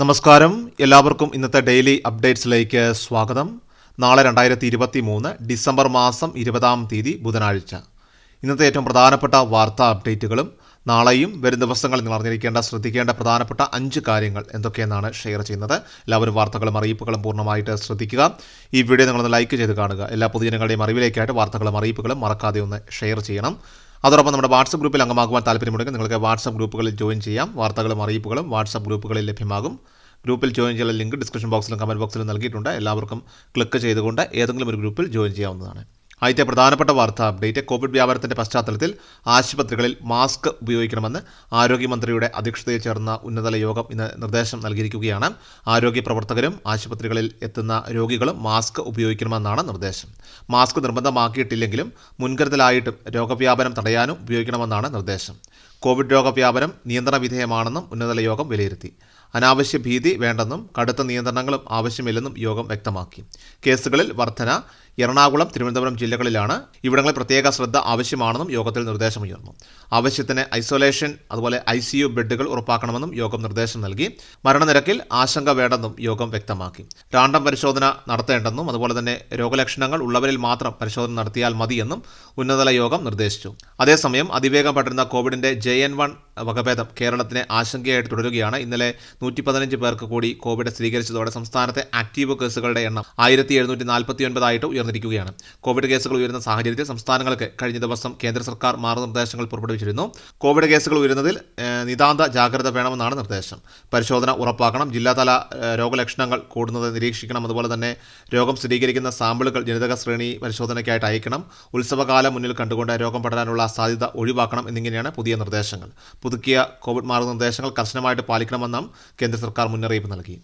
നമസ്കാരം. എല്ലാവർക്കും ഇന്നത്തെ ഡെയിലി അപ്ഡേറ്റ്സിലേക്ക് സ്വാഗതം. നാളെ രണ്ടായിരത്തി ഇരുപത്തി മൂന്ന് ഡിസംബർ മാസം ഇരുപതാം തീയതി ബുധനാഴ്ച. ഇന്നത്തെ ഏറ്റവും പ്രധാനപ്പെട്ട വാർത്താ അപ്ഡേറ്റുകളും നാളെയും വരും ദിവസങ്ങളിൽ നിങ്ങൾ അറിഞ്ഞിരിക്കേണ്ട ശ്രദ്ധിക്കേണ്ട പ്രധാനപ്പെട്ട അഞ്ച് കാര്യങ്ങൾ എന്തൊക്കെയെന്നാണ് ഷെയർ ചെയ്യുന്നത്. എല്ലാവരും വാർത്തകളും അറിയിപ്പുകളും പൂർണമായിട്ട് ശ്രദ്ധിക്കുക. ഈ വീഡിയോ നിങ്ങളൊന്ന് ലൈക്ക് ചെയ്ത് കാണുക. എല്ലാ പൊതുജനങ്ങളുടെയും അറിവിലേക്കായിട്ട് വാർത്തകളും അറിയിപ്പുകളും മറക്കാതെ ഒന്ന് ഷെയർ ചെയ്യണം. അതോടൊപ്പം നമ്മുടെ വാട്സപ്പ് ഗ്രൂപ്പിൽ അംഗമാകുവാൻ താല്പര്യമുണ്ടെങ്കിൽ നിങ്ങൾക്ക് വാട്സപ്പ് ഗ്രൂപ്പുകളിൽ ജോയിൻ ചെയ്യാം. വാർത്തകളും അറിയിപ്പുകളും വാട്സപ്പ് ഗ്രൂപ്പുകളിൽ ലഭ്യമാകും. ഗ്രൂപ്പിൽ ജോയിൻ ചെയ്യാനുള്ള ലിങ്ക് ഡിസ്ക്രിപ്ഷൻ ബോക്സിലും കമന്റ് ബോക്സിലും നൽകിയിട്ടുണ്ട്. എല്ലാവർക്കും ക്ലിക്ക് ചെയ്തുകൊണ്ട് ഏതെങ്കിലും ഒരു ഗ്രൂപ്പിൽ ജോയിൻ ചെയ്യാവുന്നതാണ്. ആദ്യത്തെ പ്രധാനപ്പെട്ട വാർത്താ അപ്ഡേറ്റ് കോവിഡ് വ്യാപനത്തിന്റെ പശ്ചാത്തലത്തിൽ ആശുപത്രികളിൽ മാസ്ക് ഉപയോഗിക്കണമെന്ന് ആരോഗ്യമന്ത്രിയുടെ അധ്യക്ഷതയിൽ ചേർന്ന ഉന്നതതല യോഗം ഇന്ന് നിർദ്ദേശം നൽകിയിരിക്കുകയാണ്. ആരോഗ്യ പ്രവർത്തകരും ആശുപത്രികളിൽ എത്തുന്ന രോഗികളും മാസ്ക് ഉപയോഗിക്കണമെന്നാണ് നിർദ്ദേശം. മാസ്ക് നിർബന്ധമാക്കിയിട്ടില്ലെങ്കിലും മുൻകരുതലായിട്ടും രോഗവ്യാപനം തടയാനും ഉപയോഗിക്കണമെന്നാണ് നിർദ്ദേശം. കോവിഡ് രോഗവ്യാപനം നിയന്ത്രണ വിധേയമാണെന്നും ഉന്നതതല യോഗം വിലയിരുത്തി. അനാവശ്യ ഭീതി വേണ്ടെന്നും കടുത്ത നിയന്ത്രണങ്ങളും ആവശ്യമില്ലെന്നും യോഗം വ്യക്തമാക്കി. കേസുകളിൽ വർധന എറണാകുളം തിരുവനന്തപുരം ജില്ലകളിലാണ് ഇവിടങ്ങളിൽ പ്രത്യേക ശ്രദ്ധ ആവശ്യമാണെന്നും യോഗത്തിൽ നിർദ്ദേശമുയർന്നു. ആവശ്യത്തിന് ഐസൊലേഷൻ അതുപോലെ ഐ സി യു ബെഡുകൾ ഉറപ്പാക്കണമെന്നും യോഗം നിർദ്ദേശം നൽകി. മരണനിരക്കിൽ ആശങ്ക വേണ്ടെന്നും യോഗം വ്യക്തമാക്കി. റാണ്ടം പരിശോധന നടത്തേണ്ടെന്നും അതുപോലെ തന്നെ രോഗലക്ഷണങ്ങൾ ഉള്ളവരിൽ മാത്രം പരിശോധന നടത്തിയാൽ മതിയെന്നും ഉന്നതതല യോഗം നിർദ്ദേശിച്ചു. അതേസമയം അതിവേഗം പടരുന്ന കോവിഡിന്റെ ജെ എൻ വൺ വകഭേദം കേരളത്തിനെ ആശങ്കയായിട്ട് തുടരുകയാണ്. ഇന്നലെ നൂറ്റി പതിനഞ്ച് പേർക്ക് കൂടി കോവിഡ് സ്ഥിരീകരിച്ചതോടെ സംസ്ഥാനത്തെ ആക്റ്റീവ് കേസുകളുടെ എണ്ണം ആയിരത്തി എഴുന്നൂറ്റി നാൽപ്പത്തി ഒൻപതായിട്ട് ഉയർന്നിരിക്കുകയാണ് കോവിഡ് കേസുകൾ ഉയരുന്ന സാഹചര്യത്തിൽ സംസ്ഥാനങ്ങൾക്ക് കഴിഞ്ഞ ദിവസം കേന്ദ്ര സർക്കാർ മാർഗനിർദ്ദേശങ്ങൾ പുറപ്പെടുവിച്ചിരുന്നു. കോവിഡ് കേസുകൾ ഉയരുന്നതിൽ നിതാന്ത ജാഗ്രത വേണമെന്നാണ് നിർദ്ദേശം. പരിശോധന ഉറപ്പാക്കണം. ജില്ലാതല രോഗലക്ഷണങ്ങൾ കൂടുന്നത് നിരീക്ഷിക്കണം. അതുപോലെ തന്നെ രോഗം സ്ഥിരീകരിക്കുന്ന സാമ്പിളുകൾ ജനിതക ശ്രേണി പരിശോധനയ്ക്കായിട്ട് അയക്കണം. ഉത്സവകാലം മുന്നിൽ കണ്ടുകൊണ്ട് രോഗം പടരാനുള്ള സാധ്യത ഒഴിവാക്കണം എന്നിങ്ങനെയാണ് പുതിയ നിർദ്ദേശങ്ങൾ. പുതുക്കിയ കോവിഡ് മാർഗനിർദ്ദേശങ്ങൾ കർശനമായിട്ട് പാലിക്കണമെന്നും കേന്ദ്ര സർക്കാർ മുന്നറിയിപ്പ് നൽകി.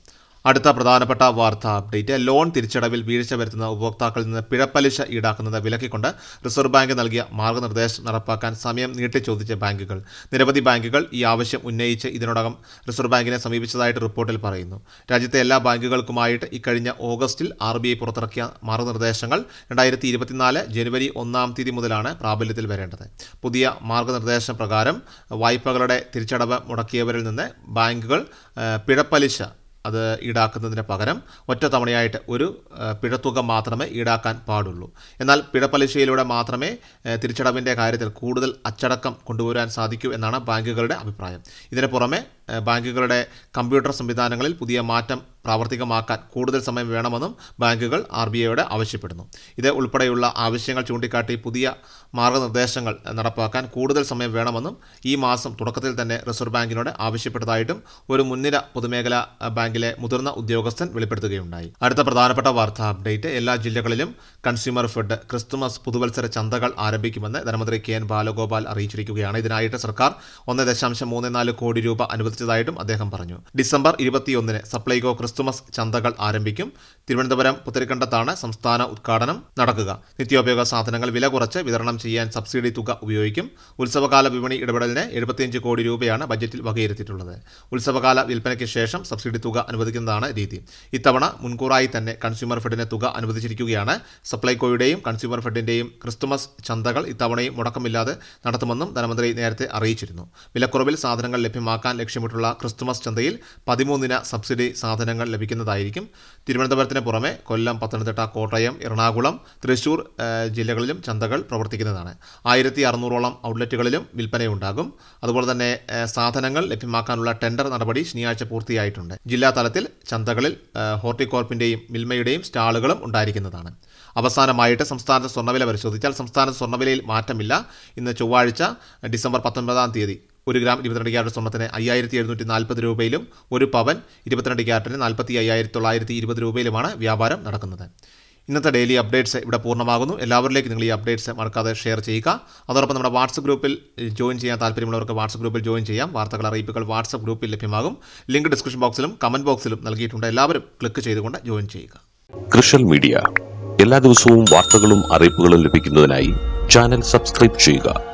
അടുത്ത പ്രധാനപ്പെട്ട വാർത്ത അപ്ഡേറ്റ്. ലോൺ തിരിച്ചടവിൽ വീഴ്ച വരുത്തുന്ന ഉപഭോക്താക്കളിൽ നിന്ന് പിഴപ്പലിശ ഈടാക്കുന്നത് വിലക്കിക്കൊണ്ട് റിസർവ് ബാങ്ക് നൽകിയ മാർഗനിർദ്ദേശം നടപ്പാക്കാൻ സമയം നീട്ടി ചോദിച്ച ബാങ്കുകൾ. നിരവധി ബാങ്കുകൾ ഈ ആവശ്യം ഉന്നയിച്ച് ഇതിനോടകം റിസർവ് ബാങ്കിനെ സമീപിച്ചതായിട്ട് റിപ്പോർട്ടിൽ പറയുന്നു. രാജ്യത്തെ എല്ലാ ബാങ്കുകൾക്കുമായിട്ട് ഇക്കഴിഞ്ഞ ഓഗസ്റ്റിൽ ആർ ബി ഐ പുറത്തിറക്കിയ മാർഗനിർദ്ദേശങ്ങൾ രണ്ടായിരത്തി ഇരുപത്തിനാല് ജനുവരി ഒന്നാം തീയതി മുതലാണ് പ്രാബല്യത്തിൽ വരേണ്ടത്. പുതിയ മാർഗനിർദ്ദേശ പ്രകാരം വായ്പകളുടെ തിരിച്ചടവ് മുടക്കിയവരിൽ നിന്ന് ബാങ്കുകൾ പിഴപ്പലിശ അത് ഈടാക്കുന്നതിന് പകരം ഒറ്റ ഒറ്റത്തവണയായിട്ട് ഒരു പിഴത്തുക മാത്രമേ ഈടാക്കാൻ പാടുള്ളൂ. എന്നാൽ പിഴപ്പലിശയിലൂടെ മാത്രമേ തിരിച്ചടവിന്റെ കാര്യത്തിൽ കൂടുതൽ അച്ചടക്കം കൊണ്ടുവരാൻ സാധിക്കൂ എന്നാണ് ബാങ്കുകളുടെ അഭിപ്രായം. ഇതിന് പുറമെ ബാങ്കുകളുടെ കമ്പ്യൂട്ടർ സംവിധാനങ്ങളിൽ പുതിയ മാറ്റം പ്രാവർത്തികമാക്കാൻ കൂടുതൽ സമയം വേണമെന്നും ബാങ്കുകൾ ആർ ബി ഐയോട് ആവശ്യപ്പെടുന്നു. ഇത് ഉൾപ്പെടെയുള്ള ആവശ്യങ്ങൾ ചൂണ്ടിക്കാട്ടി പുതിയ മാർഗനിർദ്ദേശങ്ങൾ നടപ്പാക്കാൻ കൂടുതൽ സമയം വേണമെന്നും ഈ മാസം തുടക്കത്തിൽ തന്നെ റിസർവ് ബാങ്കിനോട് ആവശ്യപ്പെട്ടതായിട്ടും ഒരു മുൻനിര പൊതുമേഖലാ ബാങ്കിലെ മുതിർന്ന ഉദ്യോഗസ്ഥൻ വെളിപ്പെടുത്തുകയുണ്ടായി. അടുത്ത പ്രധാനപ്പെട്ട വാർത്താ അപ്ഡേറ്റ് എല്ലാ ജില്ലകളിലും കൺസ്യൂമർ ഫെഡ് ക്രിസ്തുമസ് പുതുവത്സര ചന്തകൾ ആരംഭിക്കുമെന്ന് ധനമന്ത്രി കെ എൻ ബാലഗോപാൽ അറിയിച്ചിരിക്കുകയാണ്. ഇതിനായിട്ട് സർക്കാർ ഒന്ന് ദശാംശം മൂന്ന് നാല് കോടി രൂപ അനുവദിച്ചതായിട്ടും അദ്ദേഹം പറഞ്ഞു. ഡിസംബർ ഇരുപത്തിയൊന്നിന് സപ്ലൈകോ ക്രിസ്തുമസ് ചന്തകൾ ആരംഭിക്കും. തിരുവനന്തപുരം പുത്തരിക്കണ്ടത്താണ് സംസ്ഥാന ഉദ്ഘാടനം നടക്കുക. നിത്യോപയോഗ സാധനങ്ങൾ വില കുറച്ച് വിതരണം ചെയ്യാൻ സബ്സിഡി തുക ഉപയോഗിക്കും. ഉത്സവകാല വിപണി ഇടപെടലിന് എഴുപത്തിയഞ്ച് കോടി രൂപയാണ് ബജറ്റിൽ വകയിരുത്തിയിട്ടുള്ളത്. ഉത്സവകാല വിൽപ്പനയ്ക്ക് ശേഷം സബ്സിഡി തുക അനുവദിക്കുന്നതാണ് രീതി. ഇത്തവണ മുൻകൂറായി തന്നെ കൺസ്യൂമർ ഫെഡിന് തുക അനുവദിച്ചിരിക്കുകയാണ്. സപ്ലൈകോയുടെയും കൺസ്യൂമർ ഫെഡിന്റെയും ക്രിസ്തുമസ് ചന്തകൾ ഇത്തവണയും മുടക്കമില്ലാതെ നടത്തുമെന്നും ധനമന്ത്രി നേരത്തെ അറിയിച്ചിരുന്നു. വിലക്കുറവിൽ സാധനങ്ങൾ ലഭ്യമാക്കാൻ ലക്ഷ്യമിട്ടുള്ള ക്രിസ്തുമസ് ചന്തയിൽ പതിമൂന്നിന സബ്സിഡി സാധനങ്ങൾ ലഭിക്കുന്നതായിരിക്കും. തിരുവനന്തപുരത്തിന് പുറമെ കൊല്ലം പത്തനംതിട്ട കോട്ടയം എറണാകുളം തൃശൂർ ജില്ലകളിലും ചന്തകൾ പ്രവർത്തിക്കുന്നതാണ്. ആയിരത്തി അറുന്നൂറോളം ഔട്ട്ലെറ്റുകളിലും വിൽപ്പനയുണ്ടാകും. അതുപോലെ തന്നെ സാധനങ്ങൾ ലഭ്യമാക്കാനുള്ള ടെൻഡർ നടപടി ശനിയാഴ്ച പൂർത്തിയായിട്ടുണ്ട്. ജില്ലാ തലത്തിൽ ചന്തകളിൽ ഹോർട്ടികോർപ്പിന്റെയും മിൽമയുടെയും സ്റ്റാളുകളും ഉണ്ടായിരിക്കുന്നതാണ്. അവസാനമായിട്ട് സംസ്ഥാനത്തെ സ്വർണവില പരിശോധിച്ചാൽ സംസ്ഥാനത്തെ സ്വർണവിലയിൽ മാറ്റമില്ല. ഇന്ന് ചൊവ്വാഴ്ച ഡിസംബർ പത്തൊൻപതാം തീയതി ഒരു ഗ്രാം ഇരുപത്തിരണ്ട് ക്യാരറ്റ് സ്വർണത്തിന് അയ്യായിരത്തി എഴുന്നൂറ്റി നാൽപ്പത് രൂപയിലും ഒരു പവൻ ഇരുപത്തിരണ്ട് ക്യാരറ്റിന് നാൽപ്പത്തി അയ്യായിരത്തി തൊള്ളായിരത്തി ഇരുപത് രൂപയിലുമാണ് വ്യാപാരം നടക്കുന്നത്. ഇന്നത്തെ ഡെയിലി അപ്ഡേറ്റ്സ് ഇവിടെ പൂർണമാകുന്നു. എല്ലാവരിലേക്കും നിങ്ങൾ ഈ അപ്ഡേറ്റ്സ് മറക്കാതെ ഷെയർ ചെയ്യുക. അതോടൊപ്പം നമ്മുടെ വാട്സപ്പ് ഗ്രൂപ്പിൽ ജോയിൻ ചെയ്യാൻ താല്പര്യമുള്ളവർക്ക് വാട്സപ്പ് ഗ്രൂപ്പിൽ ജോയിൻ ചെയ്യാം. വാർത്തകൾ അറിയിപ്പുകൾ വാട്സപ്പ് ഗ്രൂപ്പിൽ ലഭ്യമാകും. ലിങ്ക് ഡിസ്ക്രിപ്ഷൻ ബോക്സിലും കമന്റ് ബോക്സിലും നൽകിയിട്ടുണ്ട്. എല്ലാവരും ക്ലിക്ക് ചെയ്തുകൊണ്ട് ജോയിൻ ചെയ്യുക. കൃഷൽ മീഡിയ. എല്ലാ ദിവസവും വാർത്തകളും അറിയിപ്പുകളും ലഭിക്കുന്നതിനായി ചാനൽ സബ്സ്ക്രൈബ് ചെയ്യുക.